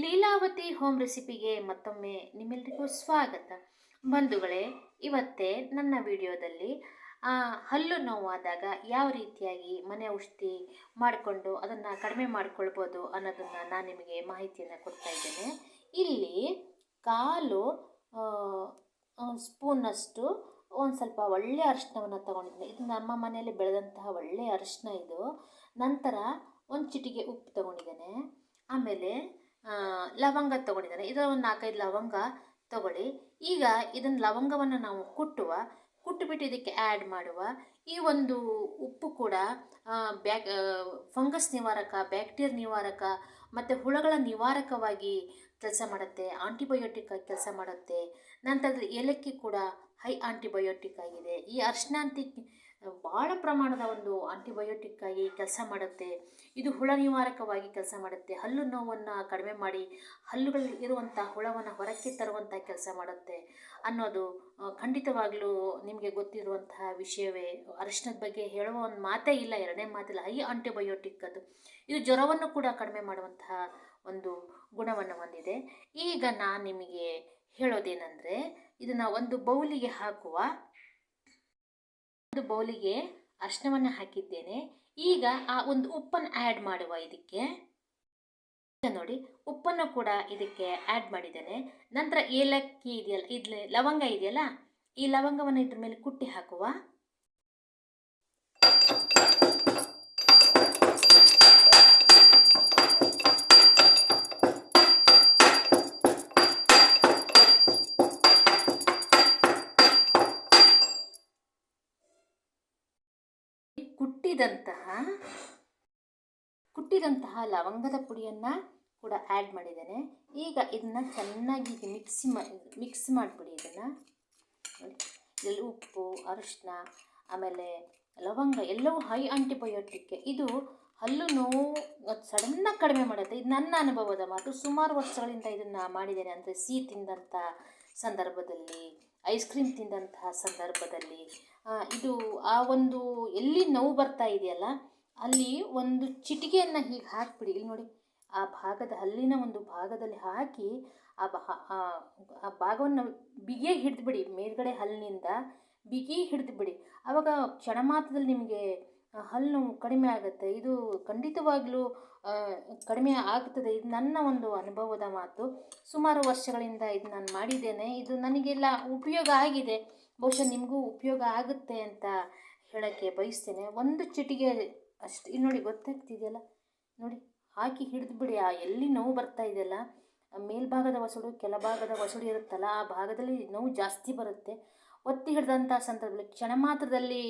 Leelavathi home ರೆಸಿಪಿಗೆ ಮತ್ತೊಮ್ಮೆ ನಿಮ್ಮೆಲ್ಲರಿಗೂ ಸ್ವಾಗತ. ಬಂಧುಗಳೇ, ಇವತ್ತೇ ನನ್ನ ವಿಡಿಯೋದಲ್ಲಿ ಹಲ್ಲು ನೋವಾದಾಗ ಯಾವ ರೀತಿಯಾಗಿ ಮನೆ ಔಷಧಿ ಮಾಡಿಕೊಂಡು ಅದನ್ನು ಕಡಿಮೆ ಮಾಡ್ಕೊಳ್ಬೋದು ಅನ್ನೋದನ್ನು ನಾನು ನಿಮಗೆ ಮಾಹಿತಿಯನ್ನು ಕೊಡ್ತಾ ಇದ್ದೇನೆ. ಇಲ್ಲಿ ಕಾಲು ಸ್ಪೂನಷ್ಟು ಒಂದು ಸ್ವಲ್ಪ ಒಳ್ಳೆಯ ಅರಿಶಿನವನ್ನು ತಗೊಂಡಿದ್ದೀನಿ. ಇದು ನಮ್ಮ ಮನೆಯಲ್ಲಿ ಬೆಳೆದಂತಹ ಒಳ್ಳೆಯ ಅರಿಶಿನ ಇದು. ನಂತರ ಒಂದು ಚಿಟಿಕೆ ಉಪ್ಪು ತಗೊಂಡಿದ್ದೇನೆ. ಆಮೇಲೆ ಲವಂಗ ತಗೊಂಡಿದ್ದಾರೆ. ಇದರ ಒಂದು ನಾಲ್ಕೈದು ಲವಂಗ ತಗೊಳ್ಳಿ. ಈಗ ಇದನ್ನು ಲವಂಗವನ್ನು ನಾವು ಕುಟ್ಟುವ, ಕುಟ್ಟುಬಿಟ್ಟು ಇದಕ್ಕೆ ಆ್ಯಡ್ ಮಾಡುವ. ಈ ಒಂದು ಉಪ್ಪು ಕೂಡ ಬ್ಯಾಕ್ ಫಂಗಸ್ ನಿವಾರಕ ಬ್ಯಾಕ್ಟೀರಿಯಾ ನಿವಾರಕ, ಮತ್ತು ಹುಳಗಳ ನಿವಾರಕವಾಗಿ ಕೆಲಸ ಮಾಡುತ್ತೆ ಆಂಟಿಬಯೋಟಿಕ್ ಆಗಿ ಕೆಲಸ ಮಾಡುತ್ತೆ. ನಂತರದ ಏಲಕ್ಕಿ ಕೂಡ ಹೈ ಆಂಟಿಬಯೋಟಿಕ್ ಆಗಿದೆ. ಈ ಅರಿಶಿನ ಭಾಳ ಪ್ರಮಾಣದ ಒಂದು ಆಂಟಿಬಯೋಟಿಕ್ ಆಗಿ ಕೆಲಸ ಮಾಡುತ್ತೆ. ಇದು ಹುಳ ನಿವಾರಕವಾಗಿ ಕೆಲಸ ಮಾಡುತ್ತೆ. ಹಲ್ಲು ನೋವನ್ನು ಕಡಿಮೆ ಮಾಡಿ ಹಲ್ಲುಗಳಲ್ಲಿ ಇರುವಂಥ ಹುಳವನ್ನು ಹೊರಕ್ಕೆ ತರುವಂಥ ಕೆಲಸ ಮಾಡುತ್ತೆ ಅನ್ನೋದು ಖಂಡಿತವಾಗಲೂ ನಿಮಗೆ ಗೊತ್ತಿರುವಂತಹ ವಿಷಯವೇ. ಅರಿಶಿನದ ಬಗ್ಗೆ ಹೇಳುವ ಒಂದು ಮಾತೇ ಇಲ್ಲ. ಎರಡನೇ ಮಾತಿಲ್ಲ. ಹೈ ಆಂಟಿಬಯೋಟಿಕ್ ಅದು. ಇದು ಜ್ವರವನ್ನು ಕೂಡ ಕಡಿಮೆ ಮಾಡುವಂತಹ ಒಂದು ಗುಣವನ್ನು ಹೊಂದಿದೆ. ಈಗ ನಾನು ನಿಮಗೆ ಹೇಳೋದೇನೆಂದರೆ, ಇದನ್ನು ಒಂದು ಬೌಲಿಗೆ ಹಾಕುವ ಒಂದು ಬೌಲಿಗೆ ಅರಿಶಿನವನ್ನು ಹಾಕಿದ್ದೇನೆ. ಈಗ ಆ ಒಂದು ಉಪ್ಪನ್ನು ಆ್ಯಡ್ ಮಾಡುವ ಇದಕ್ಕೆ. ನೋಡಿ, ಉಪ್ಪನ್ನು ಕೂಡ ಇದಕ್ಕೆ ಆ್ಯಡ್ ಮಾಡಿದ್ದೇನೆ. ನಂತರ ಏಲಕ್ಕಿ ಇದೆಯಲ್ಲ, ಇದ್ಲೆ ಲವಂಗ ಇದೆಯಲ್ಲ, ಈ ಲವಂಗವನ್ನು ಇದ್ರ ಮೇಲೆ ಕುಟ್ಟಿ ಹಾಕುವ. ಕುಟ್ಟಿದಂತಹ ಕುಟ್ಟಿದಂತಹ ಲವಂಗದ ಪುಡಿಯನ್ನು ಕೂಡ ಆ್ಯಡ್ ಮಾಡಿದ್ದೇನೆ. ಈಗ ಇದನ್ನು ಚೆನ್ನಾಗಿ ಮಿಕ್ಸಿ ಮಿಕ್ಸ್ ಮಾಡಿಬಿಡಿ ಇದನ್ನು. ಇದರಲ್ಲಿ ಉಪ್ಪು, ಅರಿಶಿನ, ಆಮೇಲೆ ಲವಂಗ ಎಲ್ಲವೂ ಹೈ ಆಂಟಿಬಯೋಟಿಕ್ ಇದು ಹಲ್ಲು ನೋವು ಸಡನ್ನಾಗಿ ಕಡಿಮೆ ಮಾಡುತ್ತೆ. ಇದು ನನ್ನ ಅನುಭವದ ಮಾತು. ಸುಮಾರು ವರ್ಷಗಳಿಂದ ಇದನ್ನು ಮಾಡಿದ್ದೇನೆ. ಅಂದರೆ ಸಿಹಿ ತಿಂದಂಥ ಸಂದರ್ಭದಲ್ಲಿ ಐಸ್ ಕ್ರೀಮ್ ತಿಂದಂತಹ ಸಂದರ್ಭದಲ್ಲಿ ಇದು ಆ ಒಂದು ಎಲ್ಲಿ ನೋವು ಬರ್ತಾ ಇದೆಯಲ್ಲ, ಅಲ್ಲಿ ಒಂದು ಚಿಟಿಕೆಯನ್ನು ಹೀಗೆ ಹಾಕಿಬಿಡಿ. ಇಲ್ಲಿ ನೋಡಿ, ಆ ಭಾಗದ ಹಲ್ಲಿನ ಒಂದು ಭಾಗದಲ್ಲಿ ಹಾಕಿ ಆ ಬಹ, ಆ ಭಾಗವನ್ನು ಬಿಗಿಯೇ ಹಿಡಿದ್ಬಿಡಿ. ಮೇಲ್ಗಡೆ ಹಲ್ಲಿನಿಂದ ಬಿಗಿ ಹಿಡಿದ್ಬಿಡಿ. ಆವಾಗ ಕ್ಷಣ ಮಾತ್ರದಲ್ಲಿ ನಿಮಗೆ ಹಲ್ಲು ನೋವು ಕಡಿಮೆ ಆಗುತ್ತೆ. ಇದು ಖಂಡಿತವಾಗಲೂ ಕಡಿಮೆ ಆಗ್ತದೆ. ಇದು ನನ್ನ ಒಂದು ಅನುಭವದ ಮಾತು. ಸುಮಾರು ವರ್ಷಗಳಿಂದ ಇದು ನಾನು ಮಾಡಿದ್ದೇನೆ. ಇದು ನನಗೆಲ್ಲ ಉಪಯೋಗ ಆಗಿದೆ. ಬಹುಶಃ ನಿಮಗೂ ಉಪಯೋಗ ಆಗುತ್ತೆ ಅಂತ ಹೇಳೋಕ್ಕೆ ಬಯಸ್ತೇನೆ. ಒಂದು ಚಿಟಿಗೆ ಅಷ್ಟು ಇಲ್ಲಿ ನೋಡಿ ಗೊತ್ತಾಗ್ತಿದೆಯಲ್ಲ? ನೋಡಿ, ಹಾಕಿ ಹಿಡಿದ್ಬಿಡಿ ಆ ಎಲ್ಲಿ ನೋವು ಬರ್ತಾ ಇದೆಯಲ್ಲ ಮೇಲ್ಭಾಗದ ವಸಡು ಕೆಳಭಾಗದ ವಸಡು ಇರುತ್ತಲ್ಲ, ಆ ಭಾಗದಲ್ಲಿ ನೋವು ಜಾಸ್ತಿ ಬರುತ್ತೆ. ಒತ್ತಿ ಹಿಡಿದಂಥ ಸಂದರ್ಭದಲ್ಲಿ ಕ್ಷಣ ಮಾತ್ರದಲ್ಲಿ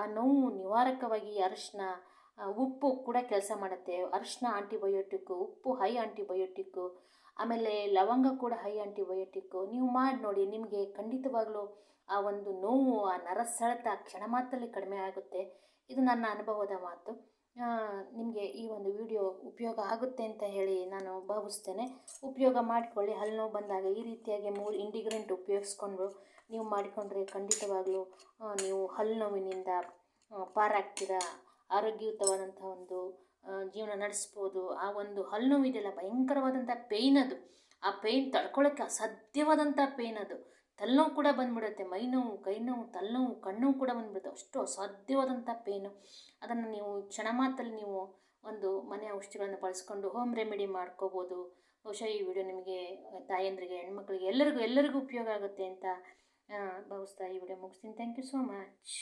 ಆ ನೋವು ನಿವಾರಕವಾಗಿ ಅರಿಶಿನ ಉಪ್ಪು ಕೂಡ ಕೆಲಸ ಮಾಡುತ್ತೆ. ಅರಿಶಿನ ಆಂಟಿಬಯೋಟಿಕ್ಕು ಉಪ್ಪು ಹೈ ಆಂಟಿಬಯೋಟಿಕ್ಕು ಆಮೇಲೆ ಲವಂಗ ಕೂಡ ಹೈ ಆಂಟಿಬಯೋಟಿಕ್ಕು ನೀವು ಮಾಡಿ ನೋಡಿ, ನಿಮಗೆ ಖಂಡಿತವಾಗ್ಲೂ ಆ ಒಂದು ನೋವು, ಆ ನರಸೆಳೆತ ಕ್ಷಣ ಮಾತ್ರದಲ್ಲಿ ಕಡಿಮೆ ಆಗುತ್ತೆ. ಇದು ನನ್ನ ಅನುಭವದ ಮಾತು. ನಿಮಗೆ ಈ ಒಂದು ವಿಡಿಯೋ ಉಪಯೋಗ ಆಗುತ್ತೆ ಅಂತ ಹೇಳಿ ನಾನು ಭಾವಿಸ್ತೇನೆ. ಉಪಯೋಗ ಮಾಡಿಕೊಳ್ಳಿ. ಹಲ್ಲು ನೋವು ಬಂದಾಗ ಈ ರೀತಿಯಾಗಿ ಮೂರು ಇಂಡಿಗ್ರೆಂಟ್ ಉಪಯೋಗಿಸ್ಕೊಂಡು ನೀವು ಮಾಡಿಕೊಂಡ್ರೆ ಖಂಡಿತವಾಗಲೂ ನೀವು ಹಲ್ಲು ನೋವಿನಿಂದ ಪಾರಾಗ್ತೀರಾ? ಆರೋಗ್ಯಯುತವಾದಂಥ ಒಂದು ಜೀವನ ನಡೆಸ್ಬೋದು. ಆ ಒಂದು ಹಲ್ಲು ನೋವಿದೆಲ್ಲ ಭಯಂಕರವಾದಂಥ ಪೇಯ್ನ್ ಅದು. ಆ ಪೇಯ್ನ್ ತಡ್ಕೊಳ್ಳೋಕ್ಕೆ ಅಸಾಧ್ಯವಾದಂಥ ಪೇಯ್ನ್ ಅದು. ತಲೆನೋವು ಕೂಡ ಬಂದ್ಬಿಡುತ್ತೆ ಮೈ ನೋವು ಕೈ ನೋವು ತಲೆನೋವು, ಕಣ್ಣು ಕೂಡ ಬಂದ್ಬಿಡುತ್ತೆ. ಅಷ್ಟು ಅಸಾಧ್ಯವಾದಂಥ ಪೇನು ಅದನ್ನು ನೀವು ಕ್ಷಣ ಮಾತಲ್ಲಿ ನೀವು ಒಂದು ಮನೆ ಔಷಧಿಗಳನ್ನು ಬಳಸ್ಕೊಂಡು ಹೋಮ್ ರೆಮಿಡಿ ಮಾಡ್ಕೋಬೋದು. ಬಹುಶಃ ಈ ವಿಡಿಯೋ ನಿಮಗೆ ತಾಯಂದ್ರಿಗೆ, ಹೆಣ್ಮಕ್ಳಿಗೆ ಎಲ್ಲರಿಗೂ ಎಲ್ಲರಿಗೂ ಉಪಯೋಗ ಆಗುತ್ತೆ ಅಂತ ಭಾವಿಸ್ತಾ ಈ ವಿಡಿಯೋ ಮುಗಿಸ್ತೀನಿ. Thank you so much